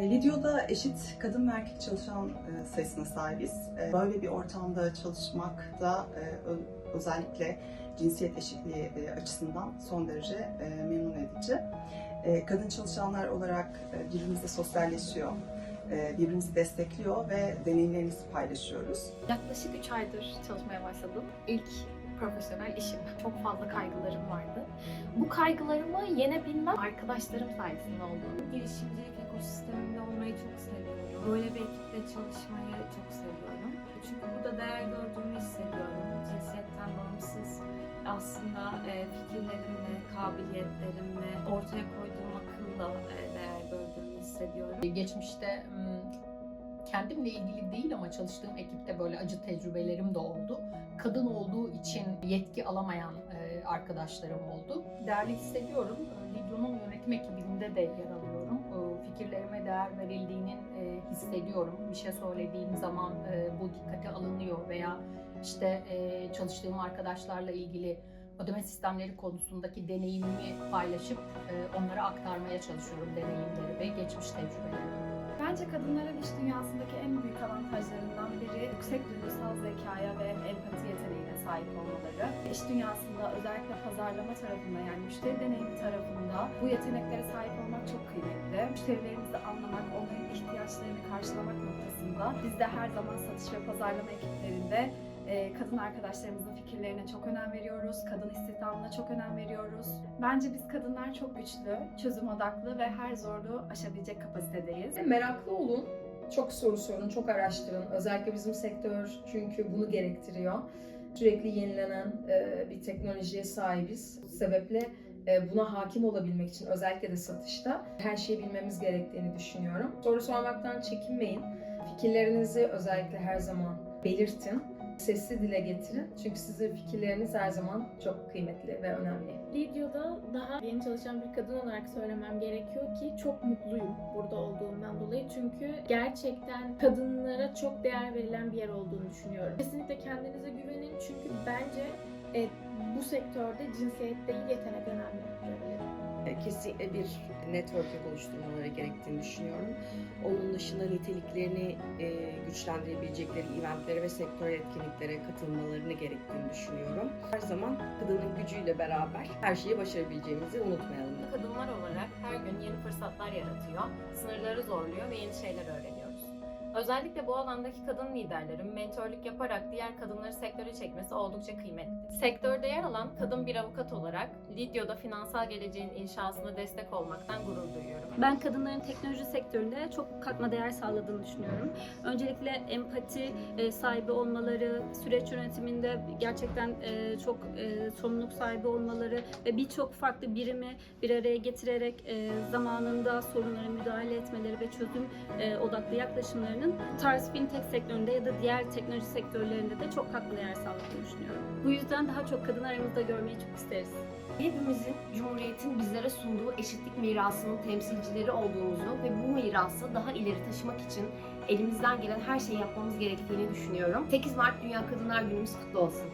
Lidyo'da eşit kadın ve erkek çalışan e, sayısına sahibiz. E, Böyle bir ortamda çalışmak da e, özellikle cinsiyet eşitliği e, açısından son derece memnun edici. Kadın çalışanlar olarak birbirimizle sosyalleşiyor, birbirimizi destekliyor ve deneyimlerimizi paylaşıyoruz. Yaklaşık 3 aydır çalışmaya başladım. İlk profesyonel işim. Çok fazla kaygılarım vardı. Bu kaygılarımı yenebilmem arkadaşlarım sayesinde oldu. girişimcilik ekosisteminde olmayı çok seviyorum. Böyle bir ekiple çalışmayı çok seviyorum. Çünkü burada değer gördüğümü hissediyorum. Cinsiyetten bağımsız aslında e, fikirlerimle, kabiliyetlerimle, ortaya koyduğum akılla e, değer gördüğümü hissediyorum. Geçmişte kendimle ilgili değil ama çalıştığım ekipte böyle acı tecrübelerim de oldu. Kadın olduğu için yetki alamayan e, arkadaşlarım oldu. Değerli hissediyorum. E, Lidyo'nun yönetim ekibinde de yer alıyorum. E, Fikirlerime değer verildiğinin e, hissediyorum. Bir şey söylediğim zaman bu dikkate alınıyor veya işte çalıştığım arkadaşlarla ilgili ödeme sistemleri konusundaki deneyimimi paylaşıp onlara aktarmaya çalışıyorum deneyimleri ve geçmiş tecrübelerimi. Bence kadınların iş dünyasındaki en büyük avantajlarından biri yüksek duygusal zekaya ve empati yeteneğine sahip olmaları. İş dünyasında özellikle pazarlama tarafında yani müşteri deneyimi tarafında bu yeteneklere sahip olmak çok kıymetli. Müşterilerimizi anlamak, onların ihtiyaçlarını karşılamak noktasında biz de her zaman satış ve pazarlama ekiplerinde kadın arkadaşlarımızın fikirlerine çok önem veriyoruz. Kadın istihdamına çok önem veriyoruz. Bence biz kadınlar çok güçlü, çözüm odaklı ve her zorluğu aşabilecek kapasitedeyiz. Meraklı olun. Çok soru sorun, çok araştırın. Özellikle bizim sektör çünkü bunu gerektiriyor. Sürekli yenilenen e, bir teknolojiye sahibiz. Bu sebeple e, buna hakim olabilmek için özellikle de satışta her şeyi bilmemiz gerektiğini düşünüyorum. Soru sormaktan çekinmeyin. Fikirlerinizi özellikle her zaman belirtin. Sesli dile getirin. Çünkü sizin fikirleriniz her zaman çok kıymetli ve önemli. Videoda daha yeni çalışan bir kadın olarak söylemem gerekiyor ki çok mutluyum burada olduğumdan dolayı. Çünkü gerçekten kadınlara çok değer verilen bir yer olduğunu düşünüyorum. Kesinlikle kendinize güvenin çünkü bence e, bu sektörde cinsiyet değil yetenek önemli. Kesinlikle bir networking oluşturmaları gerektiğini düşünüyorum. Onun dışında niteliklerini e, güçlendirebilecekleri eventlere ve sektör etkinliklere katılmalarını gerektiğini düşünüyorum. Her zaman kadının gücüyle beraber her şeyi başarabileceğimizi unutmayalım. Kadınlar olarak her gün yeni fırsatlar yaratıyor, sınırları zorluyor ve yeni şeyler öğreniyoruz. Özellikle bu alandaki kadın liderlerin mentorluk yaparak diğer kadınları sektöre çekmesi oldukça kıymetli. Sektörde yer alan kadın bir avukat olarak Lidyo'da finansal geleceğin inşasına destek olmaktan gurur duyuyorum. Ben kadınların teknoloji sektöründe çok katma değer sağladığını düşünüyorum. Öncelikle empati e, sahibi olmaları, süreç yönetiminde gerçekten e, çok e, sorumluluk sahibi olmaları ve birçok farklı birimi bir araya getirerek zamanında sorunlara müdahale etmeleri ve çözüm odaklı yaklaşımlarının tarz fintech sektöründe ya da diğer teknoloji sektörlerinde de çok katma değer sağladığını düşünüyorum. Bu yüzden daha çok kadın aramızda görmeyi çok isteriz. Hepimizin Cumhuriyet'in bizlere sunduğu eşitlik mirasının temsilcileri olduğumuzu ve bu mirası daha ileri taşımak için elimizden gelen her şeyi yapmamız gerektiğini düşünüyorum. 8 Mart Dünya Kadınlar Günümüz kutlu olsun.